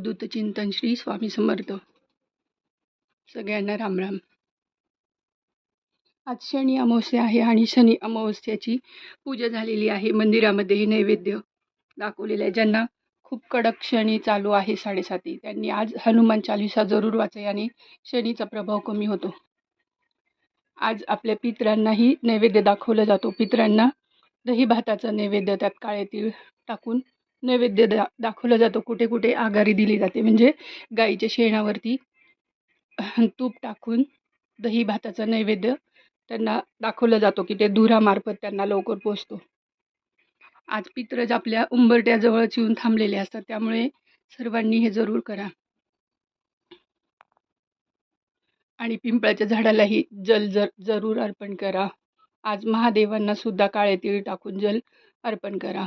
अवधूत चिंतन श्री स्वामी समर्थ. सगळ्यांना रामराम आज शनी अमावस्या आहे आणि शनी अमावस्याची पूजा झालेली आहे. मंदिरामध्येही नैवेद्य दाखवलेलं आहे. ज्यांना खूप कडक शनी चालू आहे साडेसाती त्यांनी आज हनुमान चालिसा जरूर वाचा आणि शनीचा प्रभाव कमी होतो. आज आपल्या पितरांनाही नैवेद्य दाखवला जातो. पितरांना दही भाताचा नैवेद्य त्यात काळे तीळ टाकून नैवेद्य दा दाखवलं जातं. कुठे कुठे आघारी दिली जाते. म्हणजे गाईच्या शेणावरती तूप टाकून दही भाताचा नैवेद्य त्यांना दाखवलं जातो की ते धुरामार्फत त्यांना लवकर पोचतो. आज पित्रज आपल्या उंबरट्याजवळच येऊन थांबलेले असतात. त्यामुळे सर्वांनी हे जरूर करा. आणि पिंपळाच्या झाडालाही जल जर जरूर अर्पण करा. आज महादेवांना सुद्धा काळे तीळ टाकून जल अर्पण करा.